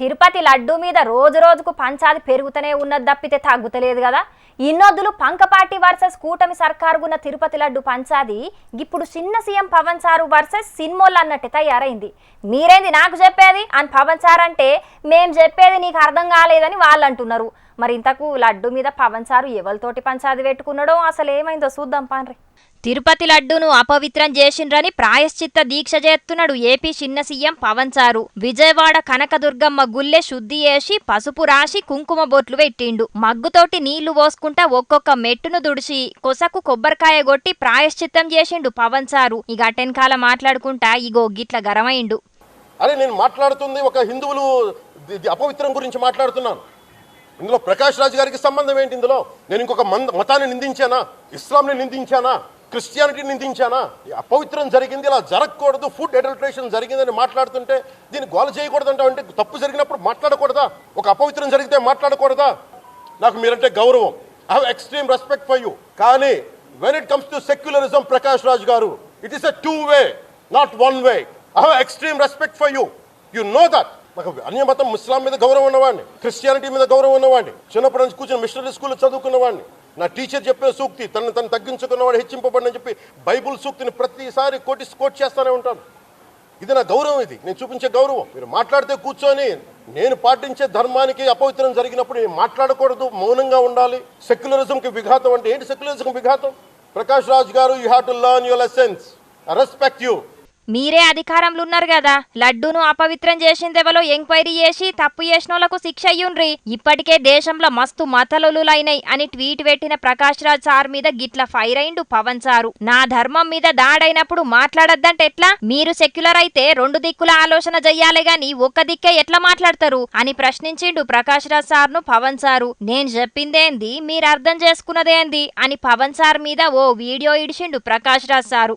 తిరుపతి లడ్డు మీద రోజు రోజుకు పంచాది పెరుగుతూనే ఉన్నది తప్పితే తగ్గుతలేదు కదా. ఇన్నొద్దులు పంకపాటి వర్సెస్ కూటమి సర్కారుగున్న తిరుపతి లడ్డు పంచాది ఇప్పుడు చిన్న సీఎం పవన్ సారు వర్సెస్ సినిమోళ్ళు అన్నట్టు తయారైంది. మీరేంది నాకు చెప్పేది? అని పవన్ సార్ అంటే మేం చెప్పేది నీకు అర్థం కాలేదని వాళ్ళు అంటున్నారు మరి ఇంతకు లడ్డు మీద పవన్ సారు ఎవరితోటి పంచాది పెట్టుకున్నాడో అసలు ఏమైందో చూద్దాం పాన్రి. తిరుపతి లడ్డూను అపవిత్రం చేసిండ్రని ప్రాయశ్చిత్త దీక్ష చేస్తున్నాడు ఏపీ చిన్న సీఎం పవన్ సారు. విజయవాడ కనకదుర్గమ్మ గుల్లె శుద్ధి చేసి పసుపు రాసి కుంకుమ బొట్లు పెట్టిండు. మగ్గుతోటి నీళ్ళు పోసుకుంటా ఒక్కొక్క మెట్టును దుడిచి కొసకు కొబ్బరికాయ కొట్టి ప్రాయశ్చిత్తం చేసిండు పవన్ సారు. ఇక అటెన్కాల మాట్లాడుకుంటా ఇగో గిట్ల గరమైండు అరే నేను మాట్లాడుతుంది ఒక హిందువులు అపవిత్రం గురించి మాట్లాడుతున్నాను. ఇందులో ప్రకాష్ రాజ్ గారికి సంబంధం ఏంటి ఇందులో? నేను ఇంకొక మంద మతాన్ని నిందించానా? ఇస్లాంని నిందించానా? క్రిస్టియానిటీ నిందించానా? ఈ అపవిత్రం జరిగింది ఇలా జరగకూడదు ఫుడ్ అడల్ట్రేషన్ జరిగిందని మాట్లాడుతుంటే దీన్ని గోల చేయకూడదు అంటే తప్పు జరిగినప్పుడు మాట్లాడకూడదా? ఒక అపవిత్రం జరిగితే మాట్లాడకూడదా? నాకు మీరంటే గౌరవం. I have extreme respect for you కానీ when it comes to secularism Prakash Raj garu it is a two way not one way I have extreme respect for you you know that నాకు అన్య మతం ఇస్లాం మీద గౌరవం ఉన్నవాడిని Christianity మీద గౌరవం ఉన్నవాడిని చిన్నప్పటి నుంచి కూర్చొని మిషనరీ స్కూల్లో చదువుకున్నవాడిని నా టీచర్ చెప్పిన సూక్తి తను తను తగ్గించుకున్నవాడు హెచ్చింపబడిని చెప్పి బైబుల్ సూక్తిని ప్రతిసారి కోటి కోట్ చేస్తూనే ఉంటాను. ఇది నా గౌరవం ఇది. నేను చూపించే గౌరవం. మీరు మాట్లాడితే కూర్చొని నేను పాటించే ధర్మానికి అపవిత్రం జరిగినప్పుడు నేను మాట్లాడకూడదు మౌనంగా ఉండాలి. సెక్యులరిజంకి విఘాతం అంటే ఏంటి సెక్యులరిజంకి విఘాతం? Prakash Raj garu you have to learn your lessons respect you మీరే అధికారంలో ఉన్నారు కదా లడ్డూను అపవిత్రం చేసిందెవలో ఎంక్వైరీ చేసి తప్పు చేసినోళ్ళకు శిక్ష అయ్యుండ్రి ఇప్పటికే దేశంలో మస్తు మతలులైనాయి అని ట్వీట్ పెట్టిన ప్రకాష్ రాజ్ సార్ మీద గిట్ల ఫైర్ అయిండు పవన్ సారు. నా ధర్మం మీద దాడైనప్పుడు మాట్లాడద్దంటే ఎట్లా? మీరు సెక్యులర్ అయితే రెండు దిక్కుల ఆలోచన చెయ్యాలి గాని ఒక్క దిక్కే ఎట్లా మాట్లాడతారు? అని ప్రశ్నించిండు ప్రకాష్ రాజ్ సార్ను పవన్ సారు. నేను చెప్పిందేంది మీరు అర్థం చేసుకున్నదేంది అని పవన్ సార్ మీద ఓ వీడియో ఇడిచిండు ప్రకాష్ రాజ్ సారు.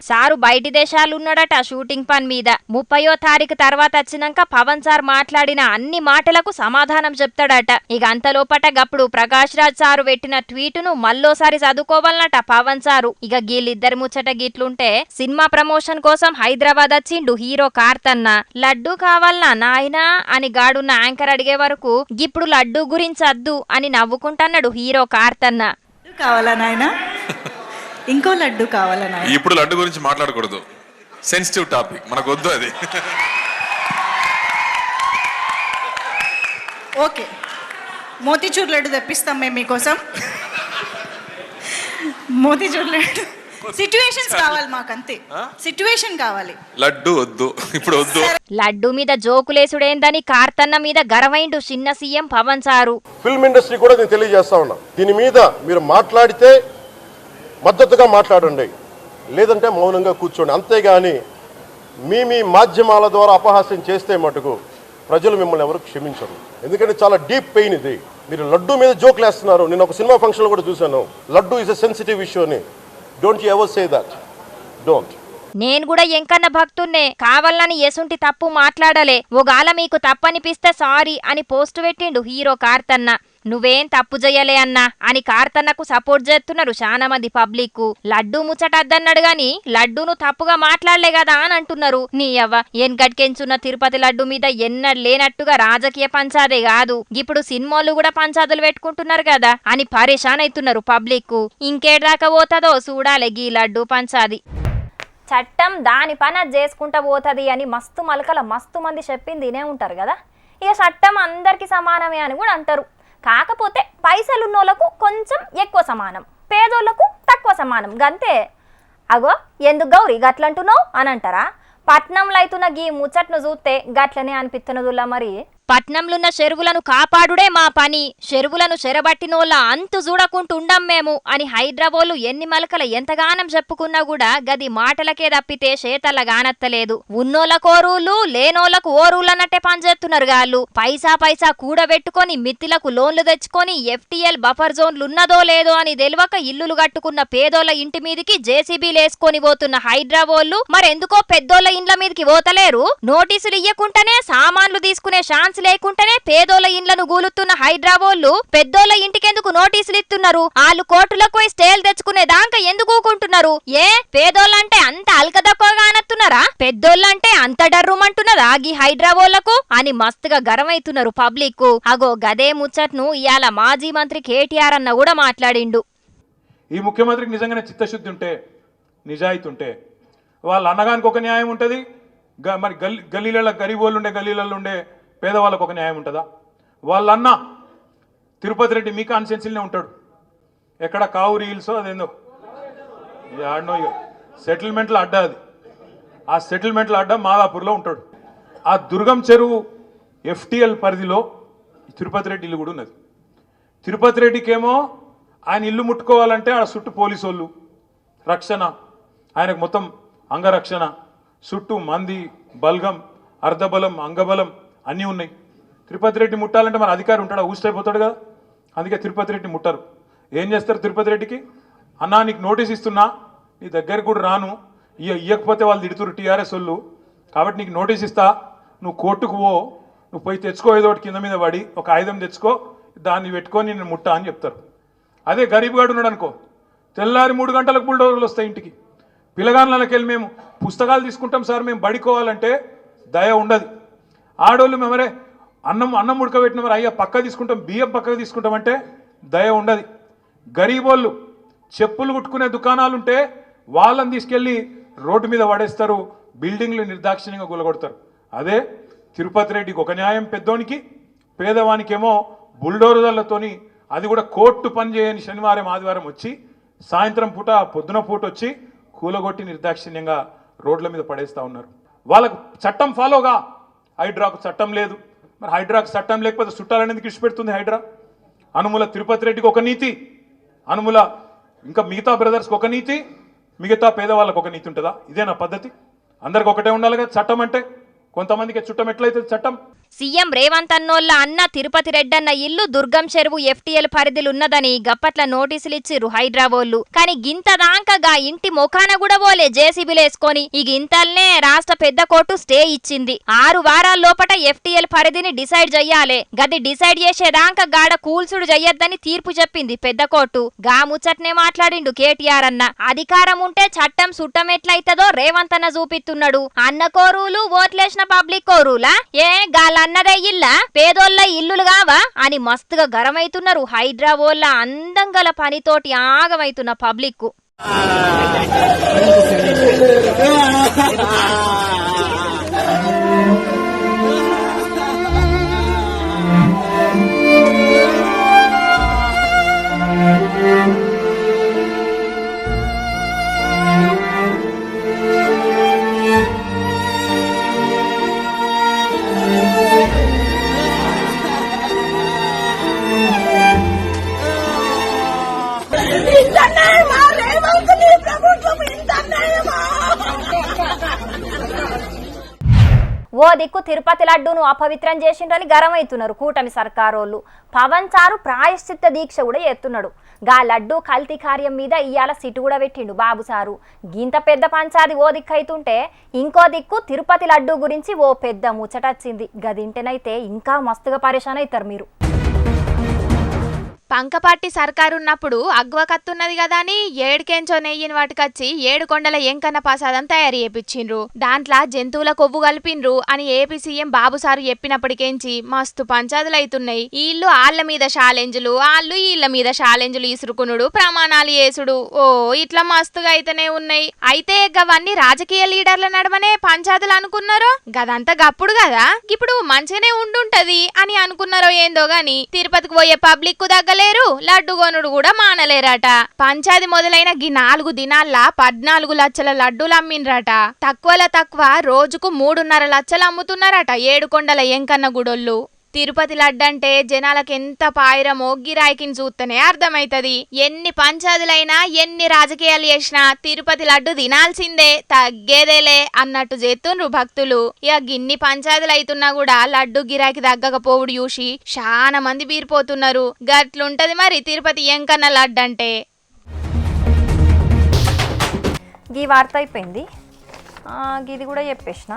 సారు బయటి దేశాలు ఉన్నాడట షూటింగ్ పని మీద. ముప్పయో తారీఖు తర్వాత వచ్చినాక పవన్ సార్ మాట్లాడిన అన్ని మాటలకు సమాధానం చెప్తాడట. ఇక అంతలోపట గప్పుడు ప్రకాష్ రాజ్ సారు పెట్టిన ట్వీటును మళ్ళోసారి చదువుకోవాలనట పవన్ సారు. ఇక గీళ్ళిద్దరి ముచ్చట గిట్లుంటే సినిమా ప్రమోషన్ కోసం హైదరాబాద్ వచ్చిండు హీరో కార్తన్న. లడ్డు కావాలనా నాయనా? అని గాడున్న యాంకర్ అడిగే వరకు ఇప్పుడు లడ్డు గురించి అద్దు అని నవ్వుకుంటున్నాడు హీరో కార్తన్న. కావాలా నాయన? ఇంకో లడ్డు కావాలా నాయన ఇప్పుడు లడ్డు గురించి మాట్లాడకూడదు. సెన్సిటివ్ టాపిక్ మనకు వద్దు అది. ఓకే. మోతీచూర్ లడ్డు తెప్పిస్తాం మేము మీకోసం. మోతీచూర్ లడ్డు. సిచ్యువేషన్స్ కావాలి మాకు అంతే సిచ్యువేషన్ కావాలి. లడ్డు వద్దు. ఇప్పుడు వద్దు. లడ్డు మీద జోకులేసుడేందని కార్తన్న మీద గరవైండు చిన్న CM Pavan sir. Film industry కూడా నేను తెలియజేస్తా ఉన్నా. దీని మీద మీరు మాట్లాడితే మద్దతుగా మాట్లాడండి. లేదంటే మౌనంగా కూర్చోండి. అంతేగాని మీ మీ మాధ్యమాల ద్వారా అపహాస్యం చేస్తే మటుకు ప్రజలు మిమ్మల్ని ఎవరు క్షమించరు. ఎందుకంటే చాలా డీప్ పెయిన్ ఇది. మీరు లడ్డు మీద జోకులు వేస్తున్నారు. నేను ఒక సినిమా ఫంక్షన్లో కూడా చూశాను. Laddu is a sensitive issue అని. Don't you ever say that don't నేను కూడా ఎంకన్న భక్తున్నే. కావాలని ఎసుంటి తప్పు మాట్లాడలే. ఒగాల మీకు తప్పనిపిస్తే సారీ అని పోస్ట్ పెట్టిండు హీరో కార్తన్న. నువ్వేం తప్పు చెయ్యలే అన్నా అని కార్తన్నకు సపోర్ట్ చేస్తున్నారు చాలా మంది పబ్లిక్ లడ్డు ముచ్చటద్దన్నాడు గాని లడ్డూను తప్పుగా మాట్లాడలే కదా అని అంటున్నారు. నీ అవ్వ ఎన్గట్కెంచున్న తిరుపతి లడ్డు మీద ఎన్న లేనట్టుగా రాజకీయ పంచాదే కాదు ఇప్పుడు సినిమాలు కూడా పంచాదులు పెట్టుకుంటున్నారు కదా అని పరేషాన్ అవుతున్నారు పబ్లిక్ ఇంకేడాకా పోతుందో చూడాలి గీ లడ్డూ పంచాది. చట్టం దాని పని అది చేసుకుంటా పోతుంది అని మస్తు మలకల మస్తు మంది చెప్పింది తినే ఉంటారు కదా ఇక చట్టం అందరికీ సమానమే అని కూడా అంటారు. కాకపోతే పైసలు ఉన్నోళ్ళకు కొంచెం ఎక్కువ సమానం పేదోళ్ళకు తక్కువ సమానం గంతే. అగో ఎందుకు గౌరీ గట్లంటున్నావు? అని అంటారా పట్నంలో అవుతున్న గీ ముచ్చట్ను చూస్తే గట్లనే అనిపిస్తున్నదులా మరి? పట్నంలున్న చెరువులను కాపాడుడే మా పని. చెరువులను చెరబట్టినోళ్ళ అంతు చూడకుంటుండం మేము అని హైదరాబాద్లు ఎన్ని మలకల ఎంతగానం చెప్పుకున్నా కూడా గది మాటలకే తప్పితే చేతల్ల గానత్తలేదు. ఉన్నోళ్ళకు ఓరూలు లేనోళ్ళకు ఓరూలన్నట్టే పనిచేస్తున్నారు గాళ్ళు. పైసా పైసా కూడబెట్టుకొని మిత్తిలకు లోన్లు తెచ్చుకొని ఎఫ్టీఎల్ బఫర్ జోన్లు ఉన్నదో లేదో అని తెలియక ఇల్లులు కట్టుకున్న పేదోళ్ళ ఇంటి మీదికి జేసీబీలేసుకొని పోతున్న హైదరాబాద్లు మరెందుకో పెద్దోళ్ళ ఇండ్ల మీదకి పోతలేరు? నోటీసులు ఇయ్యకుంటేనే సామాన్లు తీసుకునే ఛాన్స్ లేకుంటేనే పేదోళ్ళ ఇండ్లను గూలుతున్న హైదరాబాద్లు పెద్దోళ్ళ ఇంటికెందుకు నోటీసులు ఇస్తున్నారు వాళ్ళు కోర్టులకు పోయి స్టేలు తెచ్చుకునే దాకా ఎందుకు ఊకుంటున్నారు? ఏ? పేదోళ్ళంటే అంత అల్కదక్కువగా అనత్తున్నారా? పెద్దోళ్ళంటే అంత డర్రుమంటున్నారా ఆగి హైదరాబాద్లకు అని మస్తుగా గరమైతున్నారు పబ్లిక్ అగో గదే ముచ్చట్ను ఇయాల మాజీ మంత్రి కేటీఆర్ అన్న కూడా మాట్లాడిండు. ఈ ముఖ్యమంత్రికి నిజంగానే చిత్తశుద్ధి ఉంటే నిజాయితీ ఉంటే వాళ్ళ అన్నగానికి ఒక న్యాయం ఉంటుంది. మరి గల్లీ గల్లీలలో గరీబ్ వాళ్ళు ఉండే గల్లీలలో ఉండే పేదవాళ్ళకు ఒక న్యాయం ఉంటుందా? వాళ్ళన్న తిరుపతి రెడ్డి మీ కాన్స్టిట్యున్సీలోనే ఉంటాడు. ఎక్కడ కావురి హిల్స్ అదేందో? ఆడనో ఇక సెటిల్మెంట్లో అడ్డా అది. ఆ సెటిల్మెంట్ల అడ్డ మాదాపూర్లో ఉంటాడు. ఆ దుర్గం చెరువు ఎఫ్టిఎల్ పరిధిలో తిరుపతి రెడ్డి ఇల్లు కూడా ఉన్నది. తిరుపతి రెడ్డికేమో ఆయన ఇల్లు ముట్టుకోవాలంటే ఆడ చుట్టూ పోలీసు వాళ్ళు రక్షణ ఆయనకు మొత్తం అంగరక్షణ చుట్టూ మంది బల్గం అర్ధబలం అంగబలం అన్నీ ఉన్నాయి. తిరుపతి రెడ్డి ముట్టాలంటే మన అధికారి ఉంటాడు? ఊసిపోతాడు కదా. అందుకే తిరుపతి రెడ్డి ముట్టరు. ఏం చేస్తారు తిరుపతి రెడ్డికి? అన్నా నీకు నోటీస్ ఇస్తున్నా. నీ దగ్గరికి కూడా రాను. ఇక ఇయ్యకపోతే వాళ్ళు తిడుతురు టీఆర్ఎస్ వాళ్ళు. కాబట్టి నీకు నోటీస్ ఇస్తా. నువ్వు కోర్టుకు పో. నువ్వు పోయి తెచ్చుకో ఏదో ఒకటి కింద మీద పడి ఒక ఆయుధం తెచ్చుకో. దాన్ని పెట్టుకొని నేను ముట్టా అని చెప్తారు. అదే గరీబ్ గాడు ఉన్నాడు అనుకో. తెల్లారి మూడు గంటలకు బుల్డోజర్లు వస్తాయి ఇంటికి. పిల్లగాళ్ళకి వెళ్ళి మేము పుస్తకాలు తీసుకుంటాం సార్. మేము బడికోవాలంటే దయ ఉండదు. ఆడోళ్ళు మేమరే అన్నం అన్నం ఉడకబెట్టిన మరి అయ్యా పక్క తీసుకుంటాం బియ్యం పక్కకు తీసుకుంటామంటే దయ ఉండదు. గరీబోళ్ళు చెప్పులు కుట్టుకునే దుకాణాలు ఉంటే వాళ్ళని తీసుకెళ్ళి రోడ్డు మీద పడేస్తారు బిల్డింగ్లు నిర్దాక్షిణ్యంగా గులగొడతారు. అదే తిరుపతి రెడ్డికి ఒక న్యాయం పెద్దోనికి పేదవానికేమో బుల్డోరుదర్లతోని అది కూడా కోర్టు పని చేయని శనివారం ఆదివారం వచ్చి సాయంత్రం పూట పొద్దున పూట వచ్చి కూలగొట్టి నిర్దాక్షిణ్యంగా రోడ్ల మీద పడేస్తా ఉన్నారు. వాళ్ళకు చట్టం ఫాలోగా హైడ్రాకు చట్టం లేదు. మరి హైడ్రాకు చట్టం లేకపోతే చుట్టాలనేందుకు ఎందుకు ఇచ్చిపెడుతుంది హైడ్రా? అనుముల తిరుపతి రెడ్డికి ఒక నీతి అనుముల ఇంకా మిగతా బ్రదర్స్కి ఒక నీతి మిగతా పేదవాళ్ళకు ఒక నీతి ఉంటుందా? ఇదే నా పద్ధతి. అందరికి ఒకటే ఉండాలి కదా చట్టం అంటే. కొంతమందికి చుట్టం ఎట్లయితే చట్టం? సీఎం రేవంత్ అన్నోళ్ళ అన్న తిరుపతి రెడ్డన్న ఇల్లు దుర్గం చెరువు ఎఫ్టీఎల్ పరిధిలున్నదని గప్పట్ల నోటీసులిచ్చిర్రు హైదరాబాద్లు కానీ గింత దాంక ఇంటి మొఖాన కూడా పోలే జేసీబీలేసుకొని. ఈ గింతల్నే రాష్ట్ర పెద్ద కోర్టు స్టే ఇచ్చింది. ఆరు వారాల లోపట ఎఫ్టీఎల్ పరిధిని డిసైడ్ చెయ్యాలే గది డిసైడ్ చేసేదాంక గాడ కూల్సుడు చెయ్యొద్దని తీర్పు చెప్పింది పెద్ద కోర్టు. గా ముచ్చట్నే మాట్లాడిండు కేటీఆర్ అన్న. అధికారం ఉంటే చట్టం సుట్టం ఎట్లయితదో రేవంత్ అన్న చూపిస్తున్నాడు అన్న కోరులు ఓట్లేసిన పబ్లిక్ కోరులా? ఏ గాల అన్నదే ఇల్ల? పేదోళ్ళ ఇల్లులు కావా అని మస్తుగా గరమైతున్నారు హైదరాబాద్ల అందంగల పనితోటి ఆగమైతున్న పబ్లిక్ ఇంతన్నాయమా ఓ దిక్కు తిరుపతి లడ్డూను అపవిత్రం చేసిండ్రని గరమవుతున్నారు కూటమి సర్కారోళ్ళు పవన్ చారు ప్రాయశ్చిత్త దీక్ష కూడా ఎత్తున్నాడు గా లడ్డు కల్తీ కార్యం మీద ఇయ్యాల సిటు కూడా పెట్టిండు బాబు సారు. గింత పెద్ద పంచాది ఓ దిక్కు అవుతుంటే ఇంకో దిక్కు తిరుపతి లడ్డు గురించి ఓ పెద్ద ముచ్చటచ్చింది. గదింటేనైతే ఇంకా మస్తుగా పరేషాన్ అవుతారు మీరు. పంకపాటి సర్కారున్నప్పుడు అగ్వ కత్తున్నది కదా అని ఏడుకెంచో నెయ్యిని వాటికచ్చి ఏడు కొండల ఎంకన్న ప్రసాదం తయారు చేపించిండ్రు దాంట్లో జంతువుల కొవ్వు కలిపిండ్రు అని ఏపీ సీఎం బాబు సారు చెప్పినప్పటికేంచి మస్తు పంచాదులు అవుతున్నాయి వీళ్ళు ఆళ్ళ మీద ఛాలెంజ్లు ఆళ్ళు వీళ్ళ మీద ఛాలెంజ్లు ఇసురుకునుడు ప్రమాణాలు చేసుడు. ఓ ఇట్లా మస్తుగా అయితేనే ఉన్నాయి. అయితే గవన్నీ రాజకీయ లీడర్ల నడమనే పంచాదులు అనుకున్నారో? గదంతా గప్పుడు కదా ఇప్పుడు మంచిగానే ఉండుంటది అని అనుకున్నారో ఏందో గాని తిరుపతికి పోయే పబ్లిక్కు మానలేరు లడ్డుగోనుడు కూడా మానలేరట. పంచాది మొదలైన గి నాలుగు దినాల్లా పద్నాలుగు లక్షల లడ్డూలు అమ్మిండ్రట. తక్కువల తక్కువ రోజుకు మూడున్నర లక్షలు అమ్ముతున్నారట ఏడుకొండల ఎంకన్న గుడోళ్ళు తిరుపతి లడ్డంటే జనాలకు ఎంత పాయిరమో గిరాయికిని చూస్తేనే అర్థమైతది. ఎన్ని పంచాదులైనా ఎన్ని రాజకీయాలు చేసినా తిరుపతి లడ్డు తినాల్సిందే తగ్గేదేలే అన్నట్టు చేస్తుండ్రు భక్తులు. ఇక గిన్ని పంచాదులు అవుతున్నా కూడా లడ్డు గిరాకి తగ్గకపోవుడు చూసి చాలా మంది బీరిపోతున్నారు. గట్లుంటది మరి తిరుపతి ఎంకన్న లడ్డు అంటే గీ వార్త అయిపోయింది. గిది కూడా చెప్పేసిన.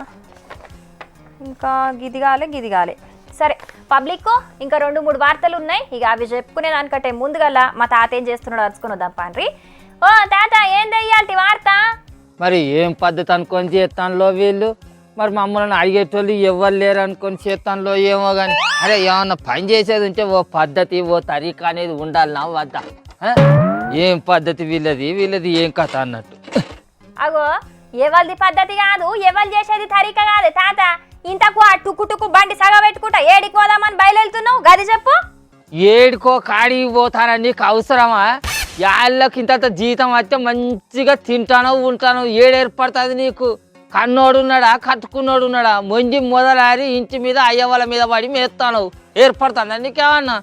ఇంకా గిది కాలే గిది కాలే. సరే పబ్లిక్ ఇంకా రెండు మూడు వార్తలు ఉన్నాయి ఇక అవి చెప్పుకునే దానికంటే ముందుగల మా తాత ఏం చేస్తున్నాడో అరుచుకుని వద్దాం పాండ్రి. ఓ తాత ఏం తెయ్యాలి వార్త? మరి ఏం పద్ధతి అనుకొని చేస్తానులో వీళ్ళు? మరి మమ్మల్ని అడిగేటోళ్ళు ఎవ్వరు లేరు అనుకొని చేస్తానులో ఏమో కానీ అరే ఏమన్నా పని చేసేది ఉంటే ఓ పద్ధతి ఓ తరీక అనేది ఉండాలనా వద్దా. ఆ? ఏం పద్ధతి వీళ్ళది? వీళ్ళది ఏం కథ అన్నట్టు. అగో ఎవరిది పద్ధతి కాదు? ఎవరు చేసేది తరీక కాదు తాత? ఇంతకు ఆ టుక్కు టుక్కు బండి సగ పెట్టుకుంటా ఏడికి పోదామని బయలుదేరుతున్నావు? గది చెప్పు. ఏడుకో కాడికి పోతానని నీకు అవసరమా? యాళ్ళకి ఇంత జీతం వస్తే మంచిగా తింటానో ఉంటానో ఏడు ఏర్పడుతుంది నీకు. కన్నోడు ఉన్నాడా కట్టుకున్నోడు ఉన్నాడా మొంజి మొదలారి ఇంటి మీద అయ్య వాళ్ళ మీద పడి మేస్తాను. ఏర్పడుతుందా నీకేమన్నా?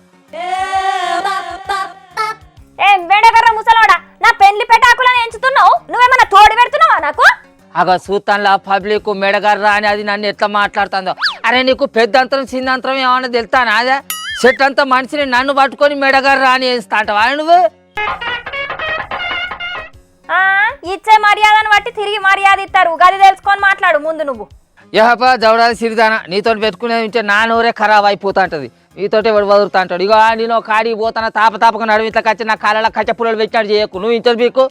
ఏ బెడగర్ర ముసలోడా? నా పెళ్ళి పెటాకులను ఎంచుతున్నావు? నువ్వేమన్నా తోడు పెడుతున్నావా నాకు? అగ సూతంలా పబ్లిక్ మెడగర్రా అని అది నన్ను ఎట్లా మాట్లాడుతుందో? అరే నీకు పెద్దంతరం చిన్నంతరం ఏమన్నా తెలుతానా? అదే చెట్టు అంతా మనిషిని నన్ను పట్టుకొని మెడగర్రా అని వేస్తా అంటావా నువ్వు? ఆ ఇచ్చే మర్యాదను బట్టి తిరిగి మర్యాద ఇస్తారు. గది తెలుసుకొని మాట్లాడు ముందు నువ్వు. యహప దౌడాలి సిరిదాన నీతో పెట్టుకునేది ఉంటే నా నోరే ఖరాబ్ అయిపోతా ఉంటది నీతోటి ఎవడు వదులుతా అంటాడు ఇగో నేను ఒక కాడికి పోతానా తాప తాపక నడుము ఇట్లా కచ్చి నా కాళ్ళ కచ్చ పుల్లలు పెట్టాడు చేయకు. నువ్వు ఇంటర్ బీకు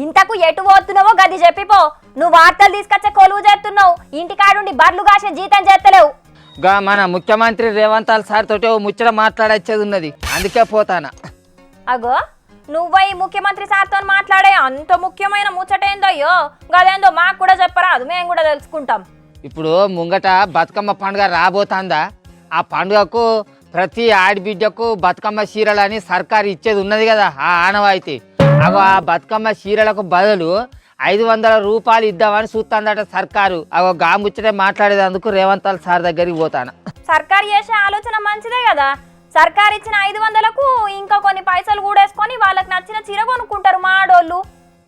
ఇంతకు ఎటు పోతున్నావో గది చెప్పిపో. నువ్వు వార్తలు తీసుకొచ్చే కొలువు చేస్తున్నావు. ఇంటికాడుండి బర్లు కాసే జీతం చేస్తలేవు. గా మన ముఖ్యమంత్రి రేవంత్ సార్ తోటి ఓ ముచ్చట మాట్లాడచ్చేది ఉన్నది. అందుకే పోతానా. అగో నువ్వై ముఖ్యమంత్రి సార్తో మాట్లాడే అంత ముఖ్యమైన ముచ్చటేందయ్యో గదేందో మాకు కూడా చెప్పరాదు మేము కూడా తెలుసుకుంటాం. ఇప్పుడు ముంగట బతుకమ్మ పండుగ రాబోతుందా? ఆ పండుగకు ప్రతి ఆడబిడ్డకు బతుకమ్మ చీరలు అని సర్కారు ఇచ్చేది ఉన్నది కదా ఆ ఆనవాయితీ. అగో ఆ బతుకమ్మ చీరలకు బదులు ఐదు వందల రూపాయలు ఇద్దామని చూస్తుందట సర్కారు. అగో గాముచ్చటే మాట్లాడేందుకు రేవంత్ సార్ దగ్గరికి పోతాను. సర్కారు చేసే ఆలోచన మంచిదే కదా. సర్కార్ ఇచ్చిన ఐదు వందలకు ఇంకా కొన్ని పైసలు కూడేసుకొని వాళ్ళకి నచ్చిన చీర కొనుక్కుంటారు మా ఆడోళ్ళు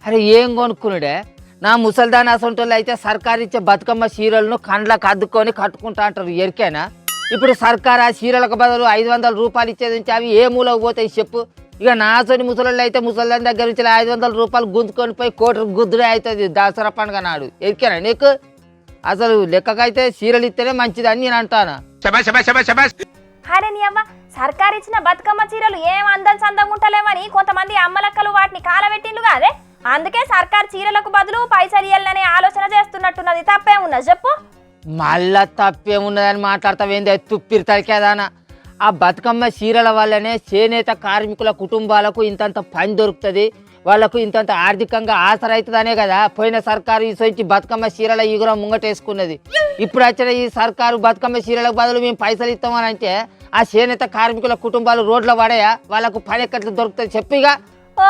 అరే ఏం కొనుక్కునుడే? నా ముసల్దాన్ అసంటోళ్ళు అయితే సర్కారు ఇచ్చే బతుకమ్మ చీరలను కండ్లకు అద్దుకొని కట్టుకుంటా అంటారు ఎరికేనా? ఇప్పుడు సర్కార్ ఆ చీరలకు బదులు ఐదు వందల రూపాయలు ఇచ్చేది అవి ఏ మూలకు పోతాయి చెప్పు. ఇక నాతోని ముసలోళ్ళు అయితే ముసల్దాన్ దగ్గర నుంచి ఐదు వందల రూపాయలు గుంజుకొని పోయి కోటి గుద్దుడే అవుతుంది దసరా పండుగ నాడు. ఎరికేనా నీకు? అసలు లెక్కకైతే చీరలు ఇస్తేనే మంచిదని నేను అంటాను? అరే నీ అవ్వ సర్కార్ ఇచ్చిన బతుకమ్మ చీరలు ఏం అందం సందంగా ఉంటలేమని కొంతమంది అమ్మలక్కలు వాటిని కాలబెట్టిండ్లు కాదే? అందుకే సర్కార్ చీరలకు బదులు పైసలు ఇయ్యాలనే ఆలోచన చేస్తున్నట్టున్నది తప్పేమున్నది చెప్పు? మళ్ళా తప్పేమున్నదని మాట్లాడతావేంది? తుప్పిరి తరికేదానా ఆ బతుకమ్మ చీరల వల్లనే చేనేత కార్మికుల కుటుంబాలకు ఇంతంత పని దొరుకుతుంది. వాళ్ళకు ఇంతంత ఆర్థికంగా ఆసరైతుందనే కదా. పోయిన సర్కారు ఈ బతుకమ్మ చీరల ఈగురం ముంగటేసుకున్నది. ఇప్పుడు వచ్చిన ఈ సర్కారు బతుకమ్మ చీరలకు బదులు మేము పైసలు ఇస్తామని అంటే ఆ చేనేత కార్మికుల కుటుంబాలు రోడ్ల పడయా? వాళ్ళకు పని ఎక్కట్లు దొరుకుతుంది చెప్పిగా ఓ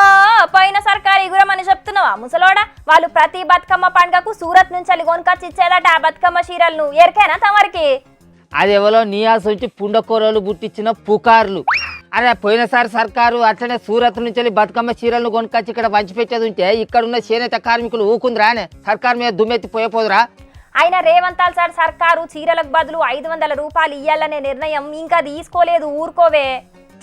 పైన సర్కార్ అని చెప్తున్నావా? ముసలోడా వాళ్ళు ప్రతి బతుకమ్మ పండుగకు సూరత్ నుంచి వెళ్ళి కొనుకొచ్చి ఇచ్చేదట ఆ బతుకమ్మ చీరలను ఎరికేనా తమరికి? అది ఎవరో నియాస్ వచ్చి పుండకూరలు పుట్టించిన పుకార్లు. అరే పోయినసారి సర్కారు అట్లనే సూరత్ నుంచి వెళ్ళి బతుకమ్మ చీరలను కొనుక్కొచ్చి ఇక్కడ పంచిపెట్టేది ఉంటే ఇక్కడ ఉన్న చేనేత కార్మికులు ఊకుందిరానే సర్కారు మీద దుమ్మెత్తి పోయపోదురా. ఆయన రేవంతాల్ సార్ సర్కారు చీరలకు బదులు ఐదు వందల రూపాయలు ఇయ్యాలనే నిర్ణయం ఇంకా తీసుకోలేదు ఊరుకోవే.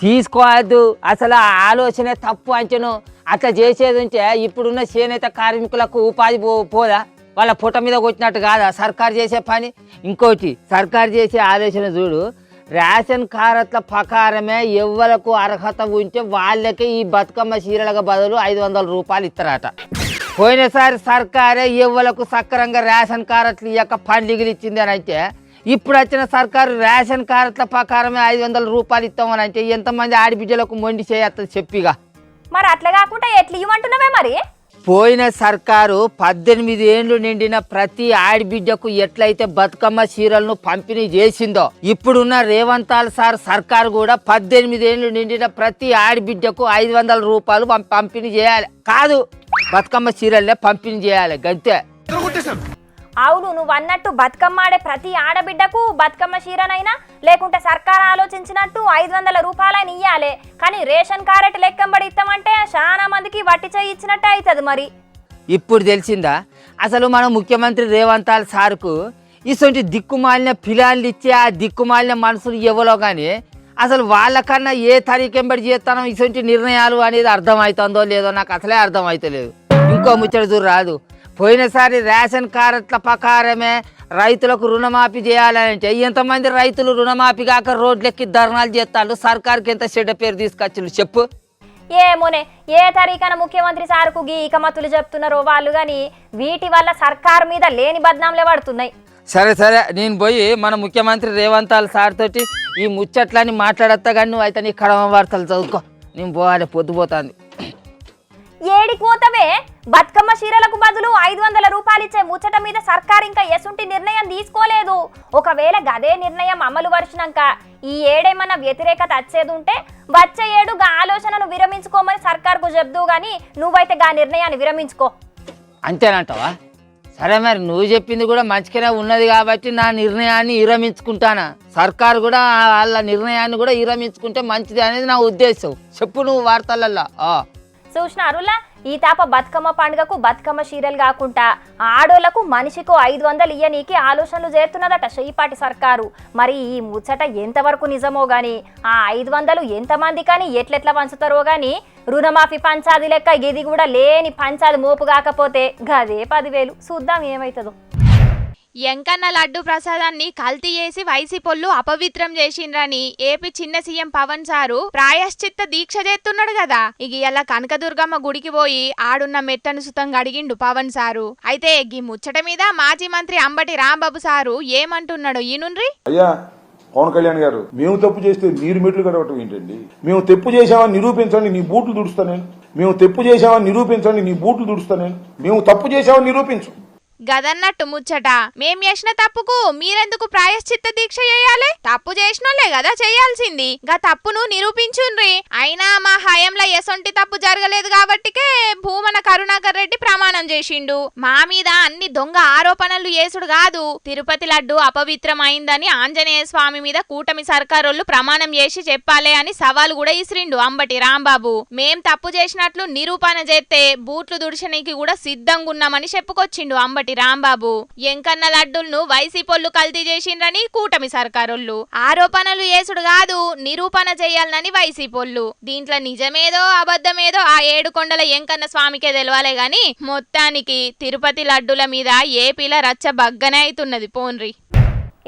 తీసుకోవద్దు. అసలు ఆ ఆలోచనే తప్పు అంచను. అట్లా చేసేది ఉంటే ఇప్పుడున్న చేనేత కార్మికులకు ఉపాధి పోదా? వాళ్ళ పూట మీద కొట్టినట్టు కాదా సర్కారు చేసే పని. ఇంకోటి సర్కారు చేసే ఆలోచన చూడు రేషన్ కార్డుల ప్రకారమే ఎవరకు అర్హత ఉంటే వాళ్ళకే ఈ బతుకమ్మ చీరలకు బదులు ఐదు వందల రూపాయలు ఇస్తారట. పోయినసారి సర్కారే ఎవ్వలకు సక్రంగా రేషన్ కార్డులు ఇయ్యక పండుగలు ఇచ్చింది అని అయితే ఇప్పుడు వచ్చిన సర్కారు రేషన్ కార్డుల ప్రకారమే ఐదు వందల రూపాయలు ఇస్తామని అంటే ఎంతమంది ఆడబిడ్డలకు మొండి చేయత్తది చెప్పిగా. మరి అట్లా కాకుండా ఎట్లా ఇవ్వమంటున్నావే మరి? పోయిన సర్కారు పద్దెనిమిది ఏండ్లు నిండిన ప్రతి ఆడబిడ్డకు ఎట్లయితే బతుకమ్మ చీరలను పంపిణీ చేసిందో ఇప్పుడున్న రేవంతాల్ సార్ సర్కారు కూడా పద్దెనిమిది ఏండ్లు నిండిన ప్రతి ఆడబిడ్డకు ఐదు వందల రూపాయలు పంపిణీ చేయాలి. కాదు బతుకమ్మ చీరలనే పంపిణీ చేయాలి గంతే. అవును నువ్వు అన్నట్టు బతుకమ్మ ఆడే ప్రతి ఆడబిడ్డకు బతుకమ్మ చీరనైనా లేకుంటే సర్కార్ ఆలోచించినట్టు ఐదు వందల రూపాయలని ఇయ్యాలే. కానీ రేషన్ కారెట్ లెక్కంబడి ఇస్తామంటే చాలా మందికి వట్టి చేయి ఇచ్చినట్టే అవుతుంది మరి. ఇప్పుడు తెలిసిందా? అసలు మన ముఖ్యమంత్రి రేవంతాల్ సార్కు ఇటువంటి దిక్కుమాలిన పిలాన్లు ఇచ్చే ఆ దిక్కుమాలిన మనసులు ఇవ్వలో కానీ అసలు వాళ్ళకన్నా ఏ తరీకెంబడి చేస్తానో ఇటువంటి నిర్ణయాలు అనేది అర్థమవుతుందో లేదో నాకు అసలే అర్థమవుతలేదు. ఇంకో ముచ్చట చూడు రాదు. పోయినసారి రేషన్ కార్డుల ప్రకారమే రైతులకు రుణమాఫీ చేయాలంటే ఎంతమంది రైతులు రుణమాఫీ కాక రోడ్లెక్కి ధర్నాలు చేస్తాడు సర్కార్కి ఎంత చెడ్డ పేరు తీసుకొచ్చిండు? చెప్పు. ఏమోనే ఏ తరీకన ముఖ్యమంత్రి సార్కు గీ ఇకమతులు చెప్తున్నారో వాళ్ళు గాని వీటి వల్ల సర్కార్ మీద లేని బద్నాంలే పడుతున్నాయి. సరే సరే నేను పోయి మన ముఖ్యమంత్రి రేవంతాల్ సార్ తోటి ఈ ముచ్చట్లని మాట్లాడతా కానీ నువ్వు అయితే నీ కడమ వార్తలు చదువుకో. నేను పోవాలి పొద్దుపోతాంది ఏడికి పోతావే బతుకమ్మ చీరలకు బదులు ఐదు వందల రూపాయలు ఇచ్చే ముచ్చట మీద సర్కార్ ఇంకా ఎసుంటి నిర్ణయం తీసుకోలేదు. ఒకవేళ గదే నిర్ణయం అమలు పరిచినాక ఈ ఏడేమన్నా వ్యతిరేకత వచ్చేది ఉంటే వచ్చే ఏడు గా ఆలోచనను విరమించుకోమని సర్కార్కు చెప్దు గాని నువ్వైతే గా నిర్ణయాన్ని విరమించుకో. అంతేనంటావా? సరే మరి నువ్వు చెప్పింది కూడా మంచిగానే ఉన్నది కాబట్టి నా నిర్ణయాన్ని విరమించుకుంటానా? సర్కారు కూడా వాళ్ళ నిర్ణయాన్ని కూడా విరమించుకుంటే మంచిది అనేది నా ఉద్దేశం. చెప్పు నువ్వు వార్తలల్లో. చూసినారులా ఈ తాప బతుకమ్మ పండుగకు బతుకమ్మ చీరలు కాకుండా ఆడోళ్ళకు మనిషికు ఐదు వందలు ఇయ్యనీకి ఆలోచనలు చేస్తున్నదట శ్రీపాటి సర్కారు. మరి ఈ ముచ్చట ఎంతవరకు నిజమో గాని ఆ ఐదు వందలు ఎంతమంది కానీ ఎట్లెట్లా పంచుతారో గాని రుణమాఫీ పంచాది లెక్క ఇది కూడా లేని పంచాది మోపు కాకపోతే గదే పదివేలు. చూద్దాం ఏమవుతుందో ఎంకన్న లడ్డు ప్రసాదాన్ని కల్తీ చేసి వైసీపొల్లు అపవిత్రం చేసిండ్రని ఏపీ చిన్న సీఎం పవన్ సారు ప్రాయశ్చిత్త దీక్ష చేస్తున్నాడు కదా. ఇక ఇలా కనకదుర్గమ్మ గుడికి పోయి ఆడున్న మెట్టను సుతం అడిగిండు పవన్ సారు. అయితే గీ ముచ్చట మీద మాజీ మంత్రి అంబటి రాంబాబు సారు ఏమంటున్నాడు ఈనుండ్రి? అయ్యా పవన్ కళ్యాణ్ గారు మేము తప్పు చేస్తే మీరు మెట్లు కడగటం ఏంటండి? మేము తప్పు చేశామని నిరూపించండి నీ బూట్లు దుడుస్తా మేము తప్పు చేశామని నిరూపించండి నీ బూట్లు దుడుస్తా మేము తప్పు చేశామని నిరూపించు. గదన్నట్టు ముచ్చట. మేం చేసిన తప్పుకు మీరెందుకు ప్రాయశ్చిత్త దీక్ష చేయాలి? తప్పు చేసినోళ్ళే కదా చేయాల్సింది. గా తప్పును నిరూపించుండ్రి. అయినా మా హయంలో ఎసొంటి తప్పు జరగలేదు కాబట్టికే భూమన కరుణాకర్ రెడ్డి ప్రమాణం చేసిండు. మా మీద అన్ని దొంగ ఆరోపణలు చేసుడు కాదు. తిరుపతి లడ్డు అపవిత్రం అయిందని ఆంజనేయ స్వామి మీద కూటమి సర్కారోళ్ళు ప్రమాణం చేసి చెప్పాలే అని సవాలు కూడా ఇసిరిండు అంబటి రాంబాబు. మేం తప్పు చేసినట్లు నిరూపణ చేస్తే బూట్లు దుడిచనీకి కూడా సిద్ధంగా ఉన్నామని చెప్పుకొచ్చిండు అంబటి రాంబాబు. ఎంకన్న లడ్డులను వైసీపొల్లు కల్తీ చేసిండ్రని కూటమి సర్కారోళ్ళు. ఆరోపణలు చేసుడు కాదు నిరూపణ చేయాలని వైసీపొల్లు దీంట్లో నిజమేదో అబద్ధమేదో ఆ ఏడు కొండల ఎంకన్న స్వామికే తెలవాలే గాని మొత్తానికి తిరుపతి లడ్డుల మీద ఏపీల రచ్చ బగ్గనే అవుతున్నది పోన్రి.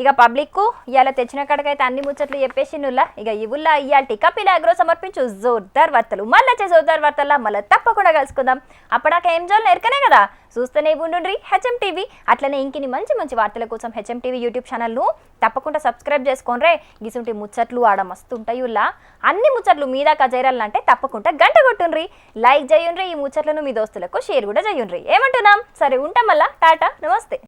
ఇక పబ్లిక్కు ఇవాళ తెచ్చిన కాడికైతే అన్ని ముచ్చట్లు చెప్పేసి నుల్లా. ఇక ఇవుల్లా ఇవాళ టికపిల్ అగ్రో సమర్పించు జోర్దార్ వార్తలు. మళ్ళీ వచ్చే జోర్దార్ వార్తల్లో మళ్ళీ తప్పకుండా కలుసుకుందాం. అప్పటిదాకా ఏం జోలు నేర్కనే కదా? చూస్తూనే ఉండుండ్రి హెచ్ఎం టీవీ. అట్లనే ఇంకిని మంచి మంచి వార్తల కోసం హెచ్ఎం టీవీ యూట్యూబ్ ఛానల్ను తప్పకుండా సబ్స్క్రైబ్ చేసుకోండి గిసుంటి ముచ్చట్లు ఆడ మస్తు ఉంటాయి ఉల్లా అన్ని ముచ్చట్లు మీ దాకా చేరాలంటే తప్పకుండా గంట కొట్టుండ్రి. లైక్ చేయుండ్రి ఈ ముచ్చట్లను మీ దోస్తులకు షేర్ కూడా చేయుండ్రి. ఏమంటున్నాం? సరే ఉంటాం మళ్ళా. టాటా నమస్తే.